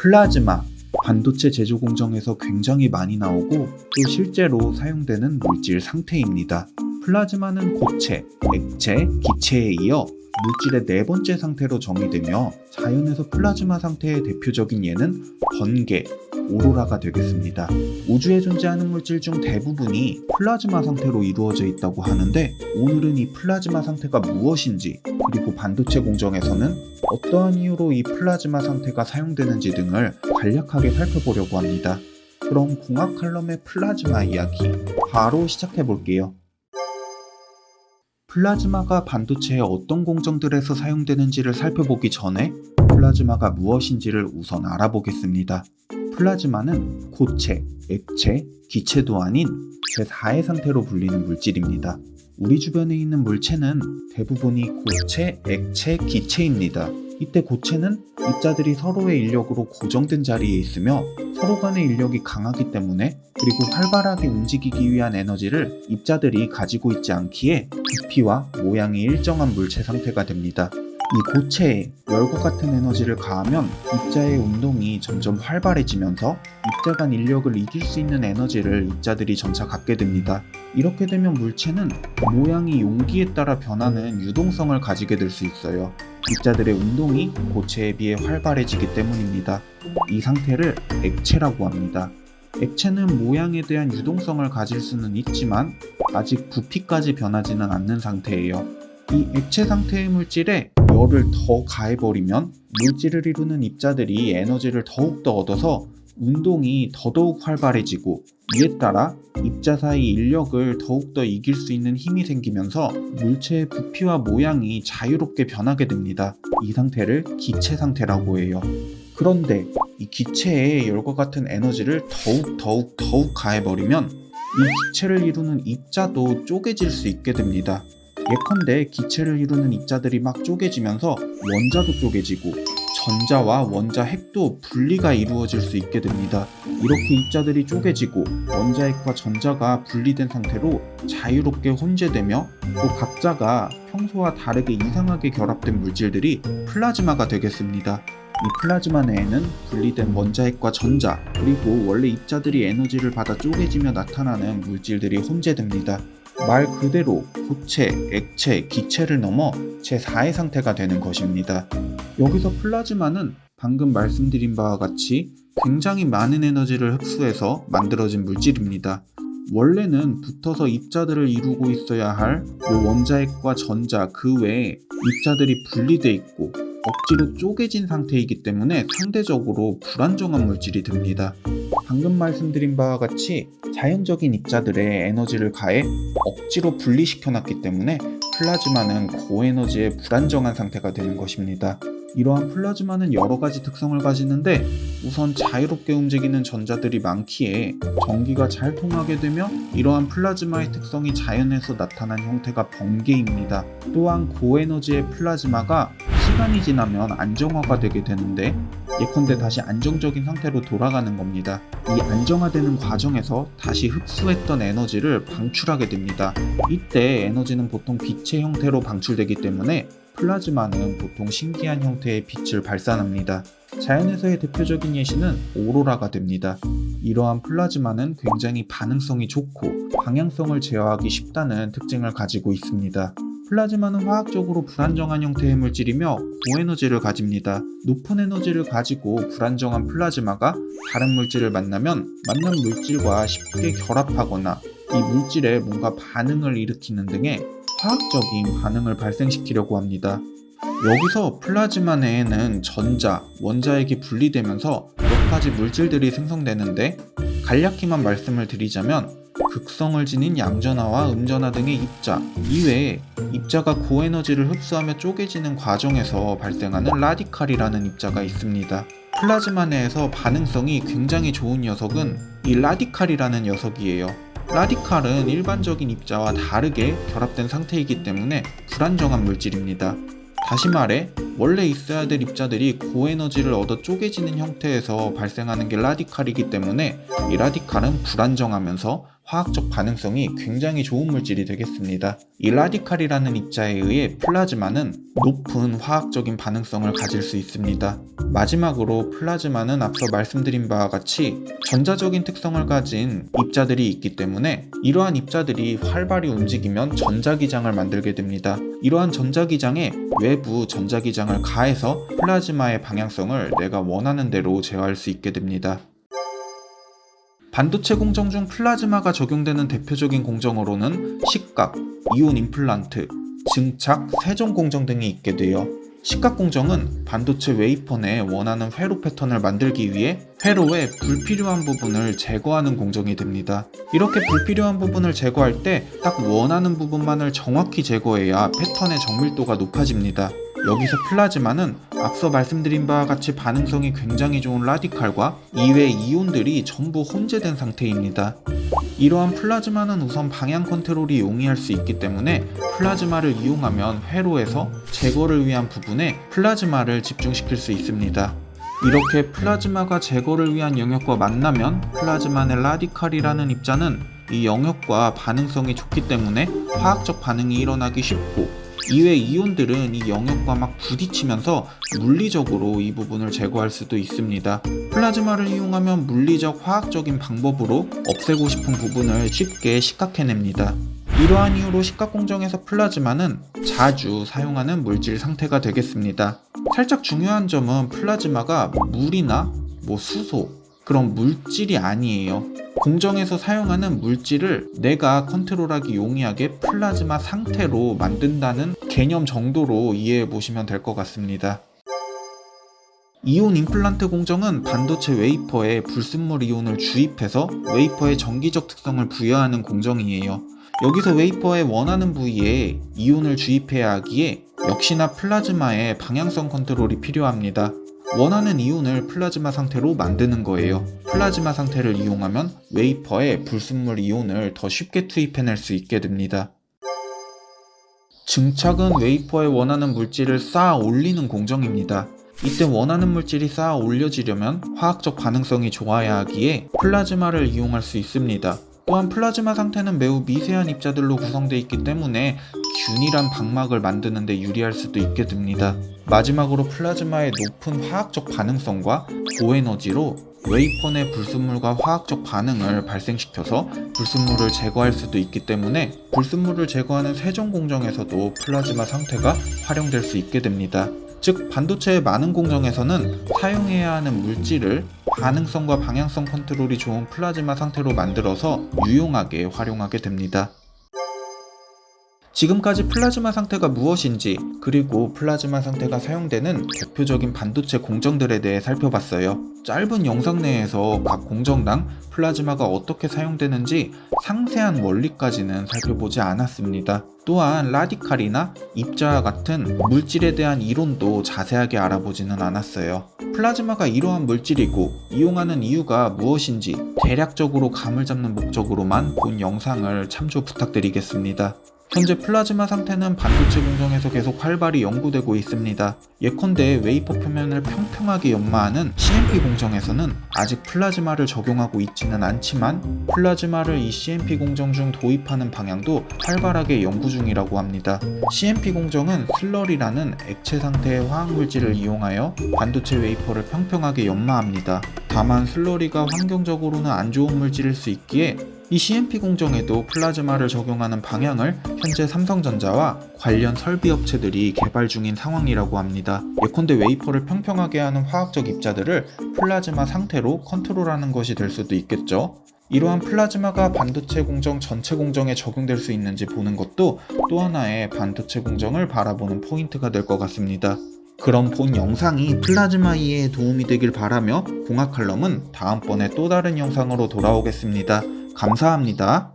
플라즈마, 반도체 제조 공정에서 굉장히 많이 나오고 또 실제로 사용되는 물질 상태입니다. 플라즈마는 고체, 액체, 기체에 이어 물질의 네 번째 상태로 정의되며 자연에서 플라즈마 상태의 대표적인 예는 번개, 오로라가 되겠습니다. 우주에 존재하는 물질 중 대부분이 플라즈마 상태로 이루어져 있다고 하는데 오늘은 이 플라즈마 상태가 무엇인지 그리고 반도체 공정에서는 어떠한 이유로 이 플라즈마 상태가 사용되는지 등을 간략하게 살펴보려고 합니다. 그럼 공학 칼럼의 플라즈마 이야기 바로 시작해 볼게요. 플라즈마가 반도체의 어떤 공정들에서 사용되는지를 살펴보기 전에 플라즈마가 무엇인지를 우선 알아보겠습니다. 플라즈마는 고체, 액체, 기체도 아닌 제4의 상태로 불리는 물질입니다. 우리 주변에 있는 물체는 대부분이 고체, 액체, 기체입니다. 이때 고체는 입자들이 서로의 인력으로 고정된 자리에 있으며 서로 간의 인력이 강하기 때문에 그리고 활발하게 움직이기 위한 에너지를 입자들이 가지고 있지 않기에 부피와 모양이 일정한 물체 상태가 됩니다. 이 고체에 열과 같은 에너지를 가하면 입자의 운동이 점점 활발해지면서 입자 간 인력을 이길 수 있는 에너지를 입자들이 점차 갖게 됩니다. 이렇게 되면 물체는 모양이 용기에 따라 변하는 유동성을 가지게 될 수 있어요. 입자들의 운동이 고체에 비해 활발해지기 때문입니다. 이 상태를 액체라고 합니다. 액체는 모양에 대한 유동성을 가질 수는 있지만 아직 부피까지 변하지는 않는 상태예요. 이 액체 상태의 물질에 열을 더 가해버리면 물질을 이루는 입자들이 에너지를 더욱더 얻어서 운동이 더더욱 활발해지고 이에 따라 입자 사이 인력을 더욱더 이길 수 있는 힘이 생기면서 물체의 부피와 모양이 자유롭게 변하게 됩니다. 이 상태를 기체 상태라고 해요. 그런데 이 기체에 열과 같은 에너지를 더욱 더욱 더욱 가해버리면 이 기체를 이루는 입자도 쪼개질 수 있게 됩니다. 예컨대 기체를 이루는 입자들이 막 쪼개지면서 원자도 쪼개지고 전자와 원자 핵도 분리가 이루어질 수 있게 됩니다. 이렇게 입자들이 쪼개지고 원자핵과 전자가 분리된 상태로 자유롭게 혼재되며 또 각자가 평소와 다르게 이상하게 결합된 물질들이 플라즈마가 되겠습니다. 이 플라즈마 내에는 분리된 원자핵과 전자 그리고 원래 입자들이 에너지를 받아 쪼개지며 나타나는 물질들이 혼재됩니다. 말 그대로 고체, 액체, 기체를 넘어 제4의 상태가 되는 것입니다. 여기서 플라즈마는 방금 말씀드린 바와 같이 굉장히 많은 에너지를 흡수해서 만들어진 물질입니다. 원래는 붙어서 입자들을 이루고 있어야 할 원자핵과 전자 그 외에 입자들이 분리돼 있고 억지로 쪼개진 상태이기 때문에 상대적으로 불안정한 물질이 됩니다. 방금 말씀드린 바와 같이 자연적인 입자들의 에너지를 가해 억지로 분리시켜 놨기 때문에 플라즈마는 고에너지의 불안정한 상태가 되는 것입니다. 이러한 플라즈마는 여러 가지 특성을 가지는데 우선 자유롭게 움직이는 전자들이 많기에 전기가 잘 통하게 되며 이러한 플라즈마의 특성이 자연에서 나타난 형태가 번개입니다. 또한 고에너지의 플라즈마가 시간이 지나면 안정화가 되게 되는데 예컨대 다시 안정적인 상태로 돌아가는 겁니다. 이 안정화되는 과정에서 다시 흡수했던 에너지를 방출하게 됩니다. 이때 에너지는 보통 빛의 형태로 방출되기 때문에 플라즈마는 보통 신기한 형태의 빛을 발산합니다. 자연에서의 대표적인 예시는 오로라가 됩니다. 이러한 플라즈마는 굉장히 반응성이 좋고 방향성을 제어하기 쉽다는 특징을 가지고 있습니다. 플라즈마는 화학적으로 불안정한 형태의 물질이며 고에너지를 가집니다. 높은 에너지를 가지고 불안정한 플라즈마가 다른 물질을 만나면 만난 물질과 쉽게 결합하거나 이 물질에 뭔가 반응을 일으키는 등의 화학적인 반응을 발생시키려고 합니다. 여기서 플라즈마 내에는 전자, 원자핵이 분리되면서 몇 가지 물질들이 생성되는데 간략히만 말씀을 드리자면 극성을 지닌 양전하와 음전하 등의 입자 이외에 입자가 고에너지를 흡수하며 쪼개지는 과정에서 발생하는 라디칼이라는 입자가 있습니다. 플라즈마 내에서 반응성이 굉장히 좋은 녀석은 이 라디칼이라는 녀석이에요. 라디칼은 일반적인 입자와 다르게 결합된 상태이기 때문에 불안정한 물질입니다. 다시 말해 원래 있어야 될 입자들이 고에너지를 얻어 쪼개지는 형태에서 발생하는 게 라디칼이기 때문에 이 라디칼은 불안정하면서 화학적 반응성이 굉장히 좋은 물질이 되겠습니다. 이 라디칼이라는 입자에 의해 플라즈마는 높은 화학적인 반응성을 가질 수 있습니다. 마지막으로 플라즈마는 앞서 말씀드린 바와 같이 전자적인 특성을 가진 입자들이 있기 때문에 이러한 입자들이 활발히 움직이면 전자기장을 만들게 됩니다. 이러한 전자기장에 외부 전자기장을 가해서 플라즈마의 방향성을 내가 원하는 대로 제어할 수 있게 됩니다. 반도체 공정 중 플라즈마가 적용되는 대표적인 공정으로는 식각, 이온 임플란트, 증착, 세정 공정 등이 있게 돼요. 식각 공정은 반도체 웨이퍼 내 원하는 회로 패턴을 만들기 위해 회로의 불필요한 부분을 제거하는 공정이 됩니다. 이렇게 불필요한 부분을 제거할 때 딱 원하는 부분만을 정확히 제거해야 패턴의 정밀도가 높아집니다. 여기서 플라즈마는 앞서 말씀드린 바와 같이 반응성이 굉장히 좋은 라디칼과 이외 이온들이 전부 혼재된 상태입니다. 이러한 플라즈마는 우선 방향 컨트롤이 용이할 수 있기 때문에 플라즈마를 이용하면 회로에서 제거를 위한 부분에 플라즈마를 집중시킬 수 있습니다. 이렇게 플라즈마가 제거를 위한 영역과 만나면 플라즈마 내 라디칼이라는 입자는 이 영역과 반응성이 좋기 때문에 화학적 반응이 일어나기 쉽고 이외 이온들은 이 영역과 막 부딪히면서 물리적으로 이 부분을 제거할 수도 있습니다. 플라즈마를 이용하면 물리적 화학적인 방법으로 없애고 싶은 부분을 쉽게 식각해냅니다. 이러한 이유로 식각 공정에서 플라즈마는 자주 사용하는 물질 상태가 되겠습니다. 살짝 중요한 점은 플라즈마가 물이나 뭐 수소 그런 물질이 아니에요. 공정에서 사용하는 물질을 내가 컨트롤하기 용이하게 플라즈마 상태로 만든다는 개념 정도로 이해해 보시면 될 것 같습니다. 이온 임플란트 공정은 반도체 웨이퍼에 불순물 이온을 주입해서 웨이퍼의 전기적 특성을 부여하는 공정이에요. 여기서 웨이퍼의 원하는 부위에 이온을 주입해야 하기에 역시나 플라즈마의 방향성 컨트롤이 필요합니다. 원하는 이온을 플라즈마 상태로 만드는 거예요. 플라즈마 상태를 이용하면 웨이퍼에 불순물 이온을 더 쉽게 투입해낼 수 있게 됩니다. 증착은 웨이퍼에 원하는 물질을 쌓아 올리는 공정입니다. 이때 원하는 물질이 쌓아 올려지려면 화학적 반응성이 좋아야 하기에 플라즈마를 이용할 수 있습니다. 또한 플라즈마 상태는 매우 미세한 입자들로 구성되어 있기 때문에 균일한 방막을 만드는 데 유리할 수도 있게 됩니다. 마지막으로 플라즈마의 높은 화학적 반응성과 고에너지로 웨이퍼 내 불순물과 화학적 반응을 발생시켜서 불순물을 제거할 수도 있기 때문에 불순물을 제거하는 세정 공정에서도 플라즈마 상태가 활용될 수 있게 됩니다. 즉 반도체의 많은 공정에서는 사용해야 하는 물질을 반응성과 방향성 컨트롤이 좋은 플라즈마 상태로 만들어서 유용하게 활용하게 됩니다. 지금까지 플라즈마 상태가 무엇인지 그리고 플라즈마 상태가 사용되는 대표적인 반도체 공정들에 대해 살펴봤어요. 짧은 영상 내에서 각 공정당 플라즈마가 어떻게 사용되는지 상세한 원리까지는 살펴보지 않았습니다. 또한 라디칼이나 입자와 같은 물질에 대한 이론도 자세하게 알아보지는 않았어요. 플라즈마가 이러한 물질이고 이용하는 이유가 무엇인지 대략적으로 감을 잡는 목적으로만 본 영상을 참조 부탁드리겠습니다. 현재 플라즈마 상태는 반도체 공정에서 계속 활발히 연구되고 있습니다. 예컨대 웨이퍼 표면을 평평하게 연마하는 CMP 공정에서는 아직 플라즈마를 적용하고 있지는 않지만 플라즈마를 이 CMP 공정 중 도입하는 방향도 활발하게 연구 중이라고 합니다. CMP 공정은 슬러리라는 액체 상태의 화학물질을 이용하여 반도체 웨이퍼를 평평하게 연마합니다. 다만 슬러리가 환경적으로는 안 좋은 물질일 수 있기에 이 CMP 공정에도 플라즈마를 적용하는 방향을 현재 삼성전자와 관련 설비 업체들이 개발 중인 상황이라고 합니다. 예컨대 웨이퍼를 평평하게 하는 화학적 입자들을 플라즈마 상태로 컨트롤하는 것이 될 수도 있겠죠. 이러한 플라즈마가 반도체 공정 전체 공정에 적용될 수 있는지 보는 것도 또 하나의 반도체 공정을 바라보는 포인트가 될 것 같습니다. 그럼 본 영상이 플라즈마 이해에 도움이 되길 바라며 공학 칼럼은 다음번에 또 다른 영상으로 돌아오겠습니다. 감사합니다.